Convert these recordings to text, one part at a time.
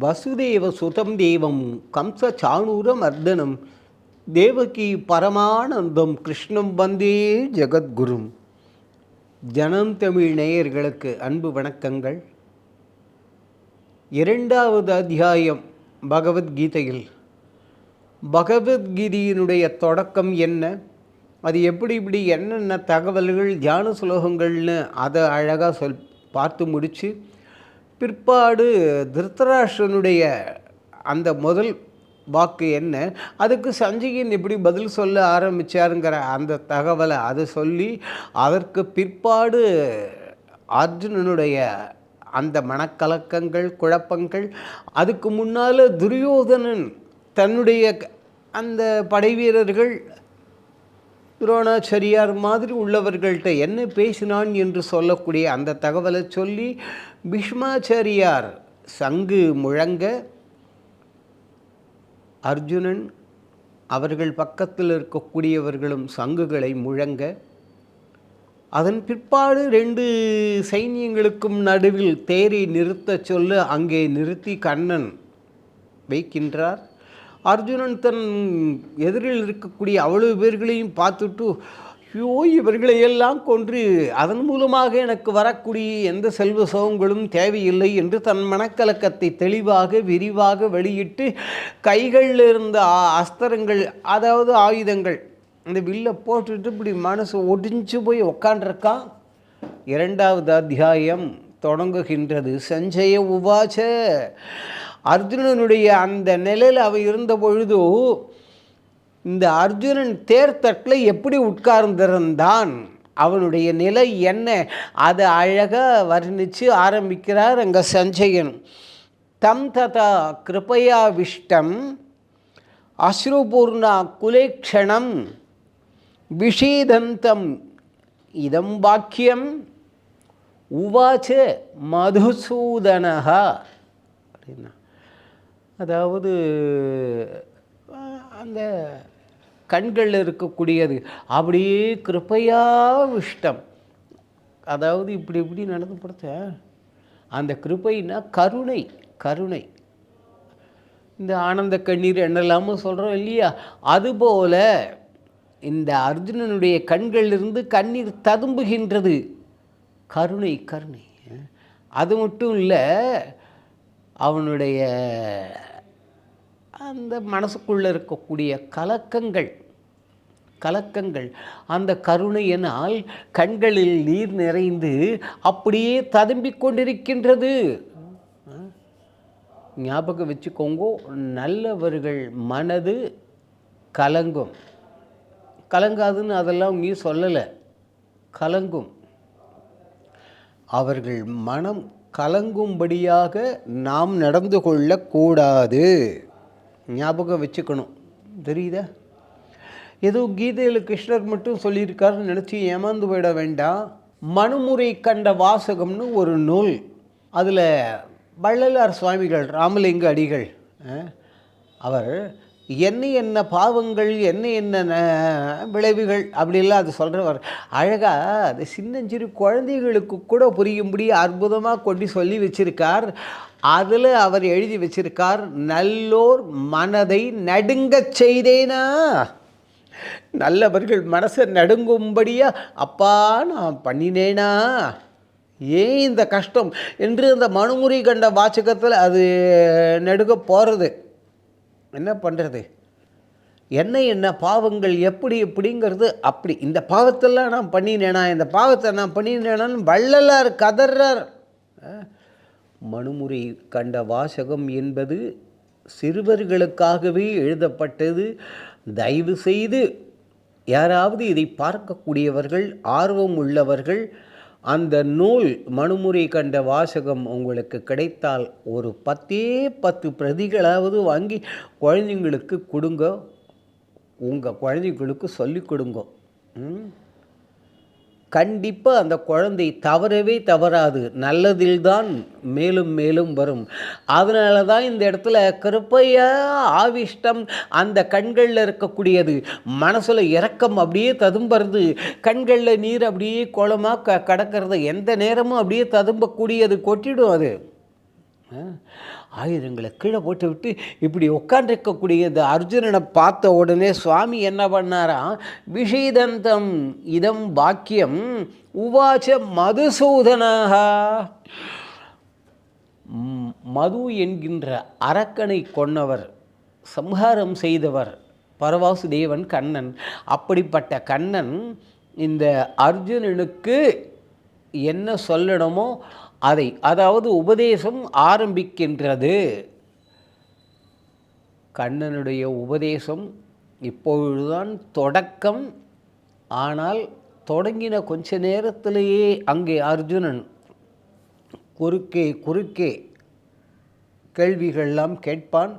வசுதேவ சுதம் தேவம் கம்ச சாணூர மர்தனம் தேவகி பரமானந்தம் கிருஷ்ணம் வந்தே ஜெகத்குரும். ஜனம் தமிழ் நேயர்களுக்கு அன்பு வணக்கங்கள். இரண்டாவது அத்தியாயம் பகவத்கீதையில். பகவத்கீதையினுடைய தொடக்கம் என்ன? அது எப்படி இப்படி என்னென்ன தகவல்கள் தியான சுலோகங்கள்னு அதை அழகாக சொல் பார்த்து முடித்து பிற்பாடு திருத்தராஷ்டனுடைய அந்த முதல் வாக்கு என்ன? அதுக்கு சஞ்சயன் எப்படி பதில் சொல்ல ஆரம்பித்தாருங்கிற அந்த தகவலை அதை சொல்லி அதற்கு பிற்பாடு அர்ஜுனனுடைய அந்த மனக்கலக்கங்கள் குழப்பங்கள் அதுக்கு முன்னால் துரியோதனன் தன்னுடைய அந்த படைவீரர்கள் துரோணாச்சரியார் மாதிரி உள்ளவர்கள்ட்ட என்ன பேசினான் என்று சொல்லக்கூடிய அந்த தகவலை சொல்லி பீஷ்மாச்சாரியார் சங்கு முழங்க அர்ஜுனன் அவர்கள் பக்கத்தில் இருக்கக்கூடியவர்களும் சங்குகளை முழங்க அதன் பிற்பாடு ரெண்டு சைன்யங்களுக்கும் நடுவில் தேரை நிறுத்தச் சொல்ல அங்கே நிறுத்தி கண்ணன் வைக்கின்றார். அர்ஜுனன் தன் எதிரில் இருக்கக்கூடிய அவ்வளவு பேர்களையும் பார்த்துட்டு ஐயோ இவர்களை எல்லாம் கொன்று அதன் மூலமாக எனக்கு வரக்கூடிய எந்த செல்வ சோகங்களும் தேவையில்லை என்று தன் மனக்கலக்கத்தை தெளிவாக விரிவாக வெளியிட்டு கைகளில் இருந்த ஆ- அஸ்திரங்கள் அதாவது ஆயுதங்கள் இந்த வில்லை போட்டுட்டு இப்படி மனசு ஒடிஞ்சு போய் உக்காண்டிருக்கான் இரண்டாவது அத்தியாயம் தொடங்குகின்றது. சஞ்சய உவாச்ச அர்ஜுனனுடைய அந்த நிலையில் அவன் இருந்த பொழுது இந்த அர்ஜுனன் தேர்தட்டில் எப்படி உட்கார்ந்திருந்தான்? அவனுடைய நிலை என்ன? அதை அழகாக வர்ணித்து ஆரம்பிக்கிறார் அங்கே சஞ்சயன். தம் ததா கிருபயா விஷ்டம் அஸ்ருபூர்ணா குலேக்ஷணம் விஷீதந்தம் இதம் வாக்கியம் உவாச்ச மதுசூதனகா அப்படின்னா அதாவது அந்த கண்களில் இருக்கக்கூடியது. அப்படியே கிருப்பையா விஷ்டம் அதாவது இப்படி இப்படி நடந்து படுத்த அந்த கிருப்பைனா கருணை கருணை. இந்த ஆனந்த கண்ணீர் என்னெல்லாமோ சொல்கிறோம் இல்லையா? அதுபோல் இந்த அர்ஜுனனுடைய கண்களிலிருந்து கண்ணீர் ததும்புகின்றது. கருணை கருணை. அது மட்டும் இல்லை அவனுடைய அந்த மனசுக்குள்ளே இருக்கக்கூடிய கலக்கங்கள் கலக்கங்கள் அந்த கருணையினால் கண்களில் நீர் நிறைந்து அப்படியே ததும்பிக் கொண்டிருக்கின்றது. ஞாபகம் வச்சுக்கோங்கோ நல்லவர்கள் மனது கலங்கும். கலங்காதுன்னு அதெல்லாம் நீ சொல்லலை. கலங்கும். அவர்கள் மனம் கலங்கும்படியாக நாம் நடந்து கொள்ளக்கூடாது. ஞாபகம் வச்சுக்கணும். தெரியுதா? ஏதோ கீதையில் கிருஷ்ணர் மட்டும் சொல்லியிருக்காருன்னு நினச்சி ஏமாந்து போயிட வேண்டாம். மனுமுறை கண்ட வாசகம்னு ஒரு நூல். அதில் வள்ளலார் சுவாமிகள் ராமலிங்க அடிகள் அவர் என்ன என்ன பாவங்கள் என்ன என்ன விளைவுகள் அப்படிலாம் அது சொல்கிறவர் அழகாக அது சின்னஞ்சிறு குழந்தைகளுக்கு கூட புரியும்படி அற்புதமாக கொண்டு சொல்லி வச்சிருக்கார். அதில் அவர் எழுதி வச்சிருக்கார் நல்லோர் மனதை நடுங்கச் செய்தேனா? நல்லவர்கள் மனசை நடுங்கும்படியா அப்பா நான் பண்ணினேனா? ஏன் இந்த கஷ்டம்? என்று அந்த மனுமுறை கண்ட வாச்சகத்தில் அது நடுங்க போகிறது என்ன பண்ணுறது என்ன என்ன பாவங்கள் எப்படி எப்படிங்கிறது அப்படி. இந்த பாவத்தெல்லாம் நான் பண்ணினேனா? இந்த பாவத்தை நான் பண்ணினேனான்னு வள்ளலார் கதறார் மனுமுறை கண்ட வாசகம் என்பது சிறுவர்களுக்காகவே எழுதப்பட்டது. தயவு செய்து யாராவது இதை பார்க்கக்கூடியவர்கள் ஆர்வம் உள்ளவர்கள் அந்த நூல் மனுமுறை கண்ட வாசகம் உங்களுக்கு கிடைத்தால் ஒரு பத்தே பத்து பிரதிகளாவது வாங்கி குழந்தைங்களுக்கு கொடுங்க உங்கள் குழந்தைங்களுக்கு சொல்லிக் கொடுங்க ம்? கண்டிப்பாக அந்த குழந்தை தவறவே தவறாது. நல்லதில்தான் மேலும் மேலும் வரும். அதனால தான் இந்த இடத்துல கிருப்பையா ஆவிஷ்டம் அந்த கண்களில் இருக்கக்கூடியது. மனசில் இறக்கம் அப்படியே ததும்புறது. கண்களில் நீர் அப்படியே குளமாக க கடக்கிறது. எந்த நேரமும் அப்படியே ததும்பக்கூடியது. கொட்டிடும் அது. ஆயுதங்களை கீழே போட்டு விட்டு இப்படி உட்காண்டிருக்கக்கூடிய இந்த அர்ஜுனனை பார்த்த உடனே சுவாமி என்ன பண்ணாரா விஷீதந்தம் இதம் பாக்கியம் உவாச்ச மதுசூதனாக. மது என்கின்ற அரக்கனை கொன்னவர் சம்ஹாரம் செய்தவர் பரவாசுதேவன் கண்ணன். அப்படிப்பட்ட கண்ணன் இந்த அர்ஜுனனுக்கு என்ன சொல்லணுமோ அதை அதாவது உபதேசம் ஆரம்பிக்கின்றது. கண்ணனுடைய உபதேசம் இப்பொழுதுதான் தொடக்கம். ஆனால் தொடங்கின கொஞ்ச நேரத்திலேயே அங்கே அர்ஜுனன் குறுக்கே குறுக்கே கேள்விகள்லாம் கேட்பான்.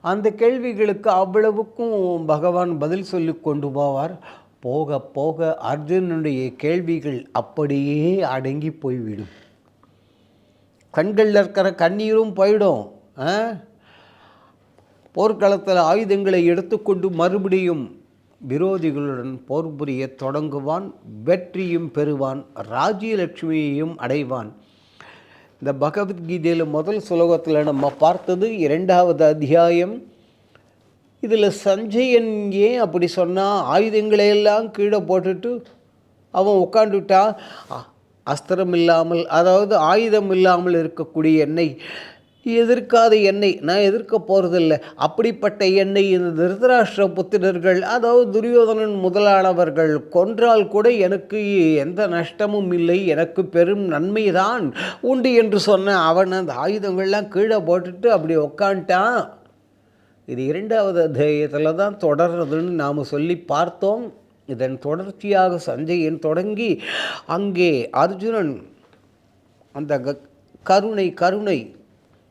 அந்த கேள்விகளுக்கு அவ்வளவுக்கும் பகவான் பதில் சொல்லி கொண்டு போவார். போக போக அர்ஜுனனுடைய கேள்விகள் அப்படியே அடங்கி போய்விடும். கண்களில் இருக்கிற கண்ணீரும் போயிடும். ஆ? போர்க்களத்தில் ஆயுதங்களை எடுத்துக்கொண்டு மறுபடியும் விரோதிகளுடன் போர் புரிய தொடங்குவான் வெற்றியும் பெறுவான் ராஜ்யலட்சுமியையும் அடைவான். இந்த பகவத்கீதையில் முதல் சுலோகத்தில் நம்ம பார்த்தது இரண்டாவது அத்தியாயம். இதில் சஞ்சயன் ஏன் அப்படி சொன்னால் ஆயுதங்களை எல்லாம் கீழே போட்டுட்டு அவன் உட்காந்துட்டான் அ- அஸ்திரம் இல்லாமல் அதாவது ஆயுதம் இல்லாமல் இருக்கக்கூடிய எண்ணெய் எதிர்க்காத எண்ணெய் நான் எதிர்க்க போகிறதில்ல அப்படிப்பட்ட எண்ணெய் இந்த திருதராஷ்டிர புத்திரர்கள் அதாவது துரியோதனன் முதலானவர்கள் கொன்றால் கூட எனக்கு எந்த நஷ்டமும் இல்லை எனக்கு பெரும் நன்மைதான் உண்டு என்று சொன்ன அவன் அந்த ஆயுதங்கள்லாம் கீழே போட்டுட்டு அப்படி உக்காண்டான் இது இரண்டாவது அத்தியாயத்தில் தான் தொடர்றதுன்னு நாம் சொல்லி பார்த்தோம். இதன் தொடர்ச்சியாக சஞ்சயன் தொடங்கி அங்கே அர்ஜுனன் அந்த க- கருணை கருணை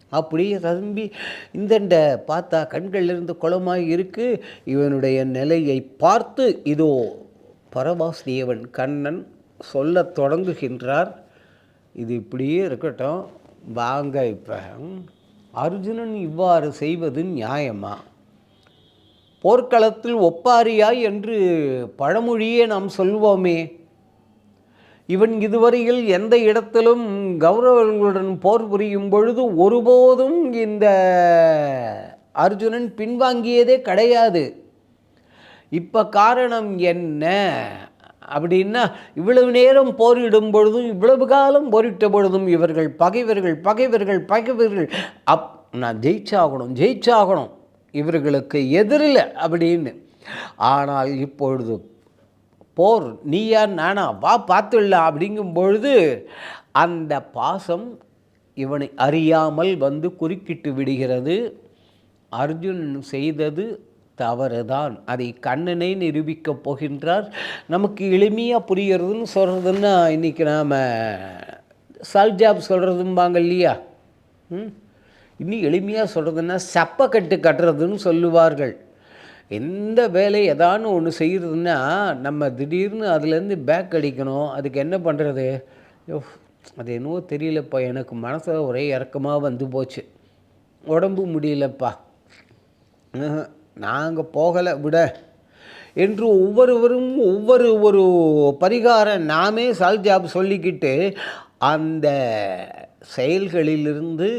அப்படியே திரும்பி இந்தண்ட பார்த்தா கண்களிலிருந்து குளமாய் இருக்கு. இவனுடைய நிலையை பார்த்து இதோ பரவாசுதேவன் கண்ணன் சொல்ல தொடங்குகின்றார். இது இப்படியே இருக்கட்டும். வாங்க இப்போ. அர்ஜுனன் இவ்வாறு செய்வது நியாயமா? போர்க்களத்தில் ஒப்பாரியாய் என்று பழமொழியே நாம் சொல்வோமே இவன் இதுவரையில் எந்த இடத்திலும் கௌரவர்களுடன் போர் புரியும் பொழுது ஒருபோதும் இந்த அர்ஜுனன் பின்வாங்கியதே கிடையாது. இப்போ காரணம் என்ன? அப்படின்னா இவ்வளவு நேரம் போரிடும் பொழுதும் இவ்வளவு காலம் போரிட்ட பொழுதும் இவர்கள் பகைவர்கள் பகைவர்கள் பகைவர்கள். அப் நான் ஜெயிச்சாகணும் ஜெயிச்சாகணும். இவர்களுக்கு எதிரில் அப்படின்னு. ஆனால் இப்பொழுது போர் நீயா நானா வா பார்த்துடலாம் அப்படிங்கும் பொழுது அந்த பாசம் இவனை அறியாமல் வந்து குறுக்கிட்டு விடுகிறது. அர்ஜுன் செய்தது தவறுதான். அதை கண்ணனை நிரூபிக்கப் போகின்றார். நமக்கு எளிமையாக புரிகிறதுன்னு சொல்கிறதுன்னா இன்றைக்கி நாம் சால்ஜாப் சொல்கிறதும்பாங்க இல்லையா? ம்? இன்னும் எளிமையாக சொல்கிறதுன்னா சப்பக்கட்டு கட்டுறதுன்னு சொல்லுவார்கள். எந்த வேலை ஏதானு ஒன்று செய்கிறதுன்னா நம்ம திடீர்னு அதுலேருந்து பேக் அடிக்கணும். அதுக்கு என்ன பண்ணுறது யோ அது என்னவோ தெரியலப்பா. எனக்கு மனசில் ஒரே இறக்கமாக வந்து போச்சு. உடம்பு முடியலப்பா. நாங்கள் போகலை விட. என்று ஒவ்வொருவரும் ஒவ்வொரு ஒரு பரிகாரம் நாமே சால்ஜாப் சொல்லிக்கிட்டு அந்த செயல்களிலிருந்து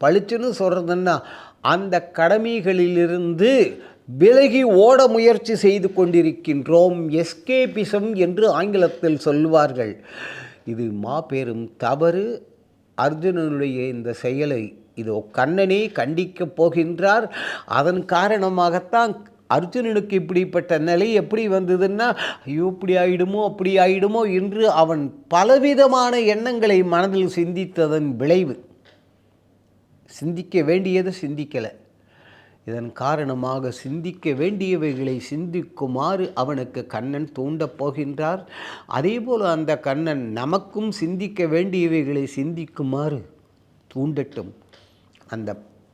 பளிச்சுன்னு சொல்கிறதுன்னா அந்த கடமைகளிலிருந்து விலகி ஓட முயற்சி செய்து கொண்டிருக்கின்றோம். எஸ்கேபிசம் என்று ஆங்கிலத்தில் சொல்வார்கள் இது மாபெரும் தவறு. அர்ஜுனனுடைய இந்த செயலை இதோ கண்ணனே கண்டிக்கப் போகின்றார். அதன் காரணமாகத்தான் அர்ஜுனனுக்கு இப்படிப்பட்ட நிலை எப்படி வந்ததுன்னா ஐயோ இப்படி ஆயிடுமோ அப்படி ஆயிடுமோ என்று அவன் பலவிதமான எண்ணங்களை மனதில் சிந்தித்ததன் விளைவு. சிந்திக்க வேண்டியதை சிந்திக்கலை. இதன் காரணமாக சிந்திக்க வேண்டியவைகளை சிந்திக்குமாறு அவனுக்கு கண்ணன் தூண்டப் போகின்றார். அதேபோல் அந்த கண்ணன் நமக்கும் சிந்திக்க வேண்டியவைகளை சிந்திக்குமாறு தூண்டட்டும். அந்த